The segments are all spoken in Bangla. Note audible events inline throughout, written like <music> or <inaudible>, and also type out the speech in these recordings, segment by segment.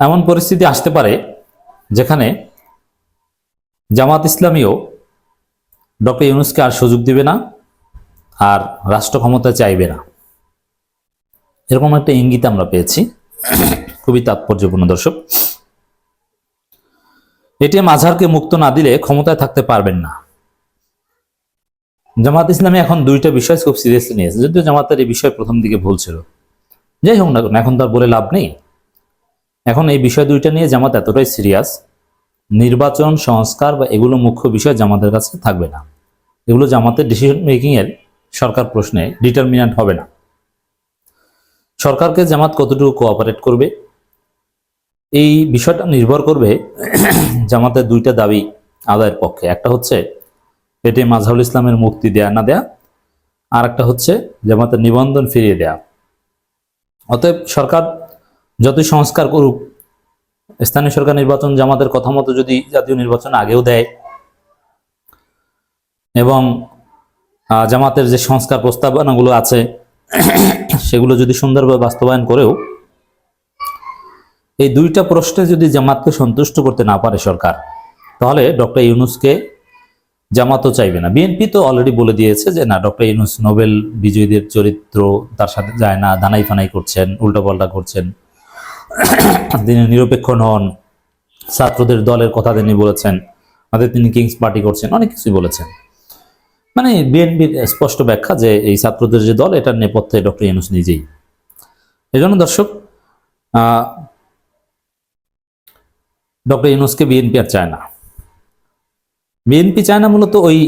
এমন পরিস্থিতি আসতে পারে যেখানে জামাত ইসলামীও ডক্টর ইউনুসকে আর সুযোগ দিবে না আর রাষ্ট্র ক্ষমতা চাইবে না। এরকম একটা ইঙ্গিত আমরা পেয়েছি। খুবই তাৎপর্যপূর্ণ, দর্শক। এটিএম আজহারকে মুক্ত না দিলে ক্ষমতায় থাকতে পারবেন না। জামাত ইসলামী এখন দুইটা বিষয় খুব সিরিয়াসলি নিয়েছে। যদিও জামাতের এই বিষয় প্রথম দিকে ভুল ছিল। যাই হোক না এখন তো আর বলে লাভ নেই। এখন এই বিষয় দুইটা নিয়ে জামাত এতটাই সিরিয়াস নির্বাচন, সংস্কার বা এগুলো মুখ্য বিষয় জামাতের কাছে থাকবে না। এগুলো জামাতের ডিসিশন মেকিং এর সরকার প্রশ্নে ডিটারমিনেন্ট হবে না। সরকারকে জামাত কতটুকু কোঅপারেট করবে? এই বিষয়টা নির্ভর করবে <clears throat> জামাতের দুইটা দাবি আদায়ের পক্ষে। একটা হচ্ছে এটি মাজহারুল ইসলামের মুক্তি দেয়া না দেয়া আর একটা হচ্ছে জামাতের নিবন্ধন ফিরিয়ে দেয়া। অতএব সরকার যতই সংস্কার করুক, স্থানীয় সরকার নির্বাচন জামাতের কথা মতো যদি জাতীয় নির্বাচন আগেও দেয় এবং জামাতের যে সংস্কার প্রস্তাবনাগুলো আছে, সেগুলো যদি সুন্দরভাবে বাস্তবায়ন করেও, এই দুইটা প্রশ্নে যদি জামাতকে সন্তুষ্ট করতে না পারে সরকার, তাহলে ডক্টর ইউনুসকে জামাতও চাইবে না। বিএনপি তো অলরেডি বলে দিয়েছে যে, না, ডক্টর ইউনুস নোবেল বিজয়ীদের চরিত্র তার সাথে যায় না, দানাই ফানাই করছেন, উল্টাপাল্টা করছেন। তিনি নিরপেক্ষ নন। ছাত্রদের দলের কথা তিনি বলেছেন। আমাদের তিনি কিংস পার্টি করছেন, অনেক কিছুই বলেছেন। মানে বিএনপির স্পষ্ট ব্যাখ্যা যে এই ছাত্রদের যে দল, এটার নেপথ্যে ডক্টর ইউনুস নিজেই। এই জন্য দর্শক ডক্টর ইউনুসকে বিএনপি আর চায় না। বিএনপি চায় না মূলত ওই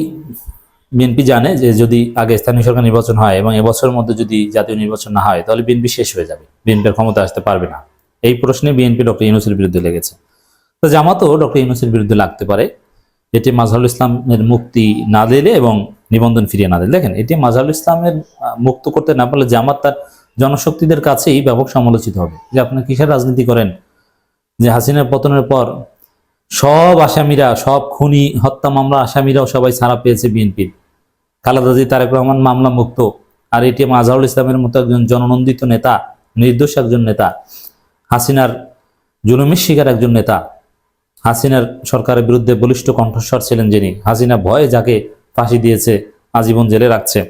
বিএনপি জানে যে যদি আগে স্থানীয় সরকার নির্বাচন হয় এবং এবছরের মধ্যে যদি জাতীয় নির্বাচন না হয়, তাহলে বিএনপি শেষ হয়ে যাবে। বিএনপির ক্ষমতা আসতে পারবে না। এই প্রশ্নে বিএনপি ডক্টর ইউনুসের বিরুদ্ধে লেগেছে। তো জামাতও ডক্টর ইউনুসের বিরুদ্ধে লাগতে পারে। এটি মাজহারুল ইসলামের মুক্তি না দিলে এবং নিবন্ধন ফিরিয়ে না দিলে। দেখেন, এটি মাজহারুল ইসলামের মুক্ত করতে না পারলে জামাত তার জনশক্তিদের কাছেই ব্যাপক সমালোচিত হবে। যে আপনি কিসের রাজনীতি করেন? যে হাসিনার পতনের পর সব আসামিরা, সব খুনি হত্যা মামলা আসামিরাও সবাই ছাড়া পেয়েছে বিএনপির খালেদাজি তারেক রহমান মামলা মুক্ত। আর এটি আজহারুল ইসলামের মতো একজন জননন্দিত নেতা, নির্দোষ একজন নেতা হাসিনার জুলুমের শিকার একজন নেতা। হাসিনার সরকারের বিরুদ্ধে বলিষ্ঠ কণ্ঠস্বর ছিলেন যিনি। হাসিনা ভয়ে যাকে ফাঁসি দিয়েছে, আজীবন জেলে রাখছে।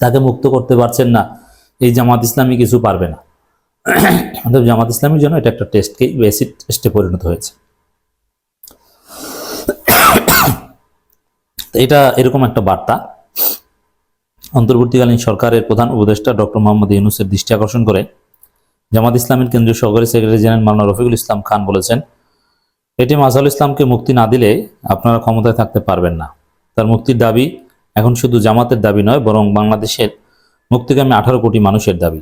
তাকে মুক্ত করতে পারছেন না। এই জামাত ইসলামী কিছু পারবে না। অতএব জামাত ইসলামীর জন্য এটা একটা টেস্টকে বেসিক টেস্টে পরিণত হয়েছে। এটা এরকম একটা বার্তা। অন্তর্বর্তীকালীন সরকারের প্রধান উপদেষ্টা ডক্টর মোহাম্মদ ইউনুসের দৃষ্টি আকর্ষণ করে জামাত ইসলামের কেন্দ্রীয় সহকারী সেক্রেটারি জেনারেল মাওলানা রফিকুল ইসলাম খান বলেছেন, এটি মাজাহুল ইসলামকে মুক্তি না দিলে আপনারা ক্ষমতায় থাকতে পারবেন না। তার মুক্তির দাবি এখন শুধু জামাতের দাবি নয়, বরং বাংলাদেশের মুক্তিকামী আঠারো কোটি মানুষের দাবি।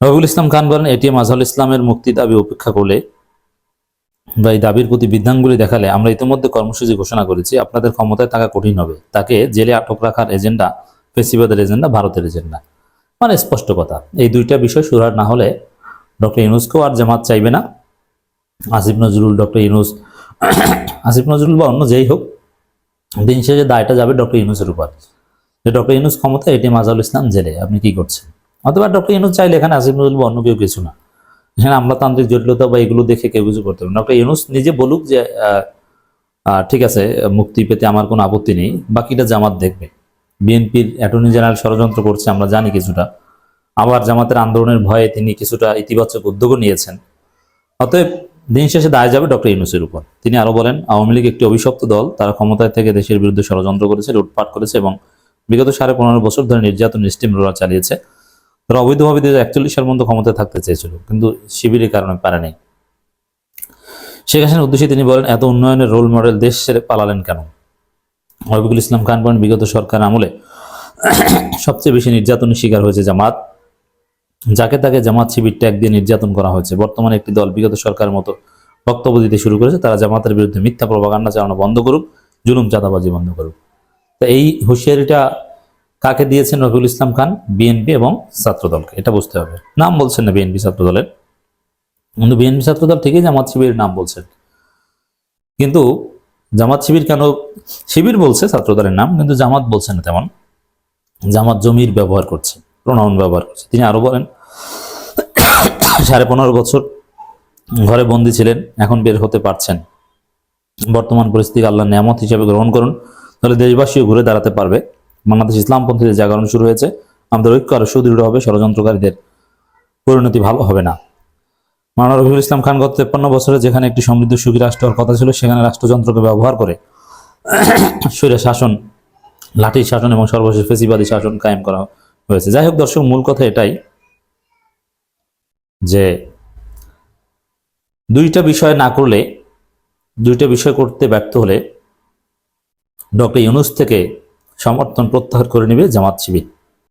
রফিকুল ইসলাম খান বলেন, এটি মাজাহুল ইসলামের মুক্তি দাবি উপেক্ষা করলে বা এই দাবির প্রতি বিধানগুলি দেখালে আমরা ইতিমধ্যে কর্মসূচি ঘোষণা করেছি, আপনাদের ক্ষমতায় থাকা কঠিন হবে। তাকে জেলে আটক রাখার এজেন্ডা, ফেসিবাদের এজেন্ডা, ভারতের এজেন্ডা। মানে স্পষ্ট কথা। এই দুইটা বিষয় সুরার না হলে ডক্টর ইউনুসকেও আর জামাত চাইবে না। আসিফ নজরুল, ডক্টর ইউনুস, আসিফ নজরুল বা অন্য যেই হোক, দিন শেষে দায়টা যাবে ডক্টর ইউনুসের উপর। যে ডক্টর ইউনুস ক্ষমতা এটি মাজাউল ইসলাম জেলে, আপনি কি করছেন? অথবা ডক্টর ইউনুস চাইলে এখানে আসিফ নজরুল বা অন্য কেউ কিছু না। এখানে আমলাতান্ত্রিক জটিলতা বা এগুলো দেখে কেউ কিছু করতে হবে ডক্টর ইউনুস নিজে বলুক যে ঠিক আছে মুক্তি পেতে আমার কোনো আপত্তি নেই, বাকিটা জামাত দেখবে। বিএনপির অ্যাটর্নি জেনারেল ষড়যন্ত্র করছে, আমরা জানি কিছুটা। আবার জামাতের আন্দোলনের ভয়ে তিনি কিছুটা ইতিবাচক উদ্যোগও নিয়েছেন। অতএব দিন শেষে দায় যাবে ডক্টর ইউনুসের উপর। তিনি আরও বলেন, আওয়ামী লীগ একটি অভিশপ্ত দল, তারা ক্ষমতায় থেকে দেশের বিরুদ্ধে ষড়যন্ত্র করেছে, লুটপাট করেছে এবং বিগত সাড়ে পনেরো বছর ধরে নির্যাতন স্টিম রোলার চালিয়েছে। তারা অবৈধভাবে দুই একচল্লিশ সাল পর্যন্ত ক্ষমতায় থাকতে চেয়েছিল, কিন্তু শিবিরের কারণে পারেনি শেখ হাসিনার উদ্দেশ্যে তিনি বলেন, এত উন্নয়নের রোল মডেল দেশ ছেড়ে পালালেন কেন? রবিকুল ইসলাম খান বলেন, বিগত সরকার আমলে সবচেয়ে বেশি নির্যাতনের শিকার হয়েছে জামাত। যাকে তাকে জামাত শিবির ট্যাগ দিয়ে নির্যাতন করা হয়েছে। বর্তমানে একটি দল বিগত সরকারের মতো বক্তব্য দিতে শুরু করেছে। তারা জামাতের বিরুদ্ধে মিথ্যা প্রভাকাণ্ডা চালানো বন্ধ করুক, জুলুম চাঁদাবাজি বন্ধ করুক। তা এই হুঁশিয়ারিটা কাকে দিয়েছেন রফিকুল ইসলাম খান? বিএনপি এবং ছাত্রদলকে। এটা বুঝতে হবে। নাম বলছেন না বিএনপি ছাত্রদলের। কিন্তু বিএনপি ছাত্রদল ঠিকই জামাত শিবিরের নাম বলছেন। কিন্তু জামাত শিবির কেন, শিবির বলছে ছাত্রদলের নাম, কিন্তু জামাত বলছে না তেমন। জামাত জমির ব্যবহার করছে, প্রণয়ন ব্যবহার করছে। তিনি আরও বলেন, সাড়ে পনেরো বছর ঘরে বন্দি ছিলেন, এখন বের হতে পারছেন। বর্তমান পরিস্থিতি আল্লাহ নিয়ামত হিসেবে গ্রহণ করুন, তাহলে দেশবাসীও ঘুরে দাঁড়াতে পারবে। বাংলাদেশ ইসলামপন্থীদের জাগরণ শুরু হয়েছে, আমাদের ঐক্য আরও সুদৃঢ় হবে, ষড়যন্ত্রকারীদের পরিণতি ভালো হবে না। মাওলানা রফিকুল ইসলাম খান গত তেপ্পান্ন বছরে যেখানে একটি সমৃদ্ধ সুখী রাষ্ট্র কথা ছিল, সেখানে রাষ্ট্রযন্ত্রকে ব্যবহার করে স্বৈরা শাসন, লাঠি শাসন এবং সর্বশেষ ফেসিবাদী শাসন কায়েম করা হয়েছে। যাই হোক দর্শক, মূল কথা এটাই যে দুইটা বিষয় না করলে, দুইটা বিষয় করতে ব্যর্থ হলে ডক্টর ইউনুস থেকে সমর্থন প্রত্যাহার করে নেবে জামাত শিবির।